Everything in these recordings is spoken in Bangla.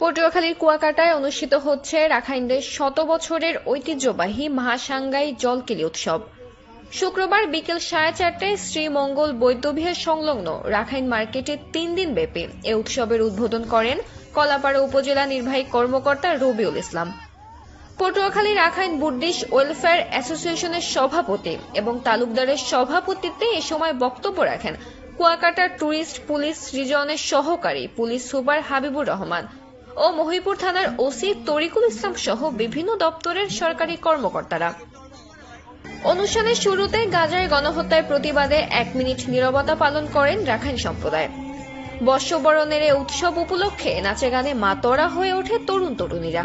পটুয়াখালীর কুয়াকাটায় অনুষ্ঠিত হচ্ছে রাখাইনদের শত বছরের ঐতিহ্যবাহী মহাসাঙ্গাই জলকেলি উৎসব। শুক্রবার বিকেল সাড়ে চারটায় শ্রীমঙ্গল বৈদ্যবিহার সংলগ্ন রাখাইন মার্কেটে তিন দিন ব্যাপী এ উৎসবের উদ্বোধন করেন কলাপাড়া উপজেলা নির্বাহী কর্মকর্তা রবিউল ইসলাম। পটুয়াখালী রাখাইন বুদ্ধিস্ট ওয়েলফেয়ার অ্যাসোসিয়েশনের সভাপতি এবং তালুকদারের সভাপতিত্বে এ সময় বক্তব্য রাখেন কুয়াকাটা ট্যুরিস্ট পুলিশ রিজনের সহকারী পুলিশ সুপার হাবিবুর রহমান ও মহিপুর থানার ওসি তরিকুল ইসলাম সহ বিভিন্ন দপ্তরের সরকারি কর্মকর্তারা। অনুষ্ঠানের শুরুতে গাজার গণহত্যার প্রতিবাদে এক মিনিট নীরবতা পালন করেন রাখাইন সম্প্রদায়। বর্ষবরণের এ উৎসব উপলক্ষে নাচে গানে মাতোয়ারা হয়ে ওঠে তরুণ তরুণীরা।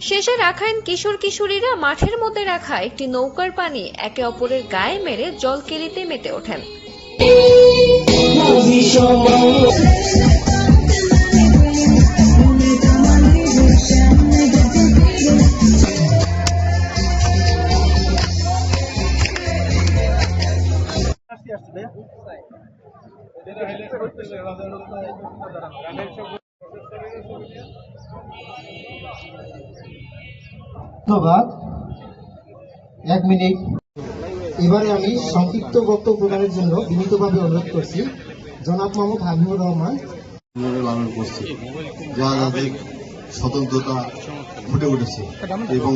শেষে রাখাইন কিশোর কিশোরীরা মাঠের মধ্যে রাখা একটি নৌকার পানি একে অপরের গায়ে মেরে জল কেলিতে মেতে ওঠেন। এক মিনিট। এবারে আমি সংক্ষিপ্ত বক্তব্য প্রদানের জন্য বিনীতভাবে অনুরোধ করছি। জনাব মাহমুদ হাবিবুর রহমান। লালন করছে যা যাদের স্বতন্ত্রতা ফুটে উঠেছে। এবং